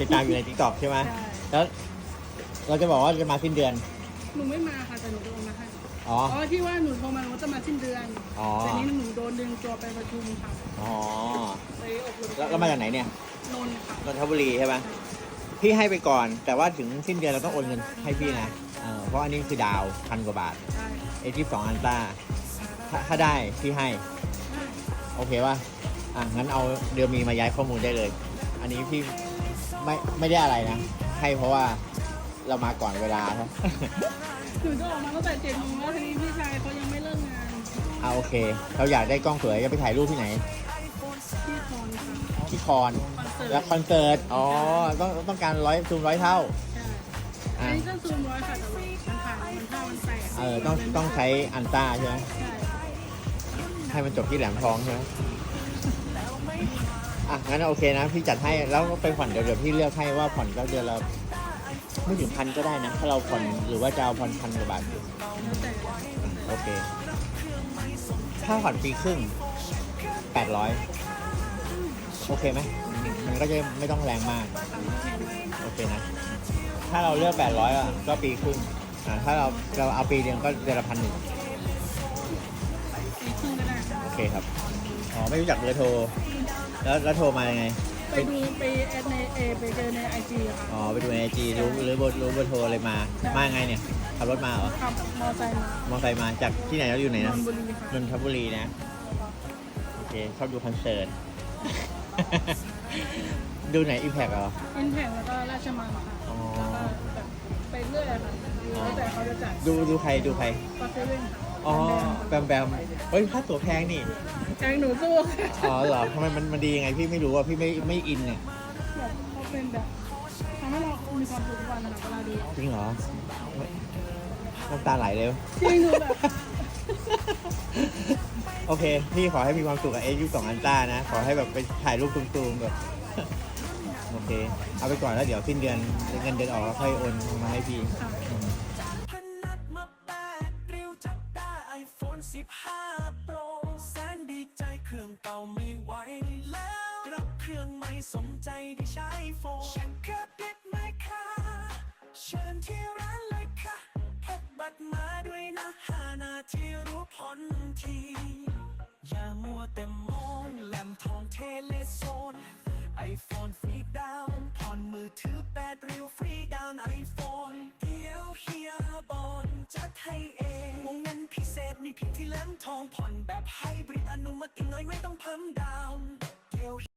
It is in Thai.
ติดตามอยู่ในทิกตอกใช่ไหมใช่ แล้วเราจะบอกว่าจะมาสิ้นเดือน หนูไม่มาค่ะแต่หนูจะโอนมาให้อ๋อ อ๋อที่ว่าหนูโทรมาว่าจะมาสิ้นเดือนอ๋อ แต่นี้หนูโดนดึงตัวไปประชุมค่ะอ๋อ ไปอบรมแล้วแล้วมาจากไหนเนี่ย นนท์ค่ะนนทบุรีใช่ไหมพี่ให้ไปก่อน แต่ว่าถึงสิ้นเดือนเราต้องโอนเงินให้พี่นะเออเพราะอันนี้คือดาวพันกว่าบาทได้เอทีสองอันต้าถ้าถ้าได้พี่ให้ได้โอเคป่ะ อะงั้นเอาเดือมีมาย้ายข้อมูลได้เลย อันนี้พี่ ไม่ไม่ได้อะไรนะ ให้เพราะว่าเรามาก่อนเวลาครับ หนูจะออกมาตั้งแต่เจ็ดโมงแล้วทีนี้พี่ชายเขายังไม่เลิกงานอะโอเค เราอยากได้กล้องสวยจะไปถ่ายรูปที่ไหน ที่คอนค่ะที่คอนคอนเสิร์ตแล้วคอนเสิร์ต อ๋อ ต้องต้องการร้อยซูมร้อยเท่า ใช่อันอะ นี้ก็ซูมร้อยค่ะแต่ว่ามันถ่ายมันท่ามันแตกเออ ต้องต้องใช้อันต้าใช่ไหม ใช่ให้มันจบที่แหลมทองใช่ไหม อะงั้นโอเคนะพี่จัดให้แล้วก็ไปผ่อนเดี๋ยวเดี๋ยวพี่เลือกให้ว่าผ่อนก็เดือนละไม่ถึงพันก็ได้นะ ถ้าเราผ่อนหรือว่าจะเอาผ่อนพันกว่าบาทโอเค ถ้าผ่อนปีครึ่งแปดร้อยโอเคไหมมันก็จะไม่ต้องแรงมาก โอเคนะ ถ้าเราเลือกแปดร้อยอะก็ปีครึ่งอ่าถ้าเราเราเอาปีเดียวก็เดือนละพันหนึ่งโอเคครับ อ๋อ ไม่รู้จักเบอร์โทร แล้วแล้วโทรมายังไง ไปดูไปแอดในเอไปเจอในไอจีค่ะ อ๋อ ไปดูในไอจีรู้หรือเบอร์รู้เบอร์โทรอะไรมามายังไงเนี่ย ขับรถมาเหรอ ขับมอไซค์มามอเตอร์ไซค์มาจากที่ไหนแล้วอยู่ไหนนนะนทบุรีค่ะ นนทบุรีนะ โอเค ชอบดูคอนเสิร์ต ดูไหนอิมแพกเหรอ อินแพงแล้วก็ราชมังค่ะ อ๋อ เรื่อยอะค่ะดูแล้วแต่เขาจะจัดดูดูใครดูใครก็เซเว่นค่ะอ๋อ แบมแบมเฮ้ยค่าตั๋วแพงนี่ แกงหนูสู้ค่ะอ๋อเหรอทำไมมันมันดียังไงพี่ไม่รู้อะ พี่ไม่ไม่อินเนี่ยแบบเขาเป็นแบบทำให้เรามีความสุขทุกวันนะคะเวลาดูจริงเหรอน้ำตาไหลเลย จริงดูแบบโอเค พี่ขอให้มีความสุขกับเอยูสองอันต้านะ ขอให้แบบไปถ่ายรูปตูมๆแบบ โอเค เอาไปก่อนแล้วเดี๋ยวสิ้นเดือนเงินเดือนออกแล้วค่อยโอนมาให้พี่อืมพนัดมาแปดริ้วจับได้ไอโฟน15 Pro แสนดีใจเครื่องเก่าไม่ไหวแล้วรับเครื่องใหม่สมใจที่ใช้โฟนฉันก็ติดไหมคะเชิญที่ร้านเลยค่ะพกบัตรมาด้วยนะห้านาทีรู้ผลที อย่ามัวแต่มองแหลมทองเทเลโซน ไอโฟนฟรีดาวน์ผ่อนมือถือแปดริ้วฟรีดาวน์ไอโฟนเดี๋ยวเฮียบอลจัดให้เองวงเงินพิเศษมีเพียงที่แหลมทองผ่อนแบบให้บริดอนุมัติน้อยไม่ต้องเพิ่มดาวน์เดี๋ยว